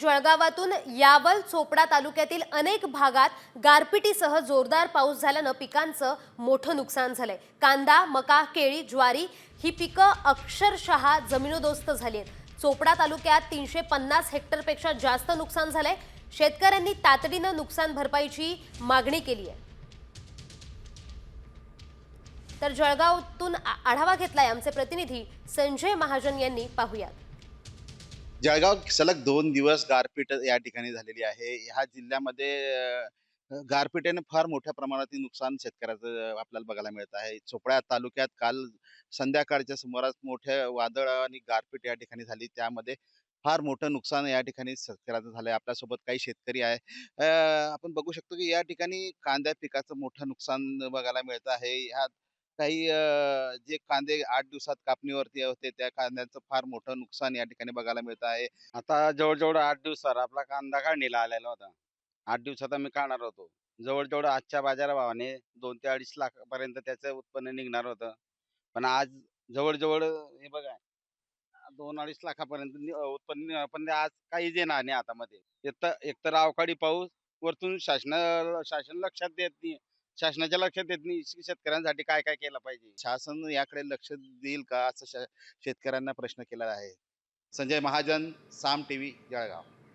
जळगावातून यावल चोपडा तालुक्यातील अनेक भागात गारपिटीसह जोरदार पाऊस झाल्यानं पिकांचं मोठं नुकसान झालंय. कांदा मका केळी ज्वारी ही पिकं अक्षरशः जमिनोदोस्त झाली आहेत. चोपडा तालुक्यात तीनशे पन्नास हेक्टरपेक्षा जास्त नुकसान झालंय. शेतकऱ्यांनी तातडीनं नुकसान भरपाईची मागणी केली आहे. तर जळगावातून आढावा घेतलाय आमचे प्रतिनिधी संजय महाजन यांनी. पाहुयात. जळगाव सलग दोन दिवस गारपीट या ठिकाणी झालेली आहे. ह्या जिल्ह्यामध्ये अ, फार मोठ्या प्रमाणात नुकसान शेतकऱ्याचं आपल्याला बघायला मिळत आहे. चोपड्या तालुक्यात काल संध्याकाळच्या सुमारास मोठ्या वादळ आणि गारपीट या ठिकाणी झाली. त्यामध्ये फार मोठं नुकसान या ठिकाणी शेतकऱ्याचं झालंय. आपल्यासोबत काही शेतकरी आहे. आपण बघू शकतो की या ठिकाणी कांद्या पिकाचं मोठं नुकसान बघायला मिळत आहे. ह्या काही अ, जे कांदे आठ दिवसात कापणीवरती होते त्या कांद्यांचं फार मोठं नुकसान या ठिकाणी बघायला मिळत आहे. आता जवळजवळ आठ दिवसावर आपला कांदा काढणीला आलेला होता. आठ दिवसात आम्ही काढणार होतो. जवळजवळ आजच्या बाजारभावाने दोन ते अडीच लाखापर्यंत त्याचं उत्पन्न निघणार होतं. पण आज जवळजवळ हे बघा दोन अडीच लाखापर्यंत नि- उत्पन्न निघणार. पण आज काहीच येणार नाही हातामध्ये एकतर एकतर अवकाळी पाऊस वरतून शासन शासन लक्षात देत नाही. शासनाच्या लक्षात येत नाही शेतकऱ्यांसाठी काय काय केलं पाहिजे? शासन याकडे लक्ष देईल का असं शेतकऱ्यांना प्रश्न केला आहे? संजय महाजन साम टीव्ही जळगाव.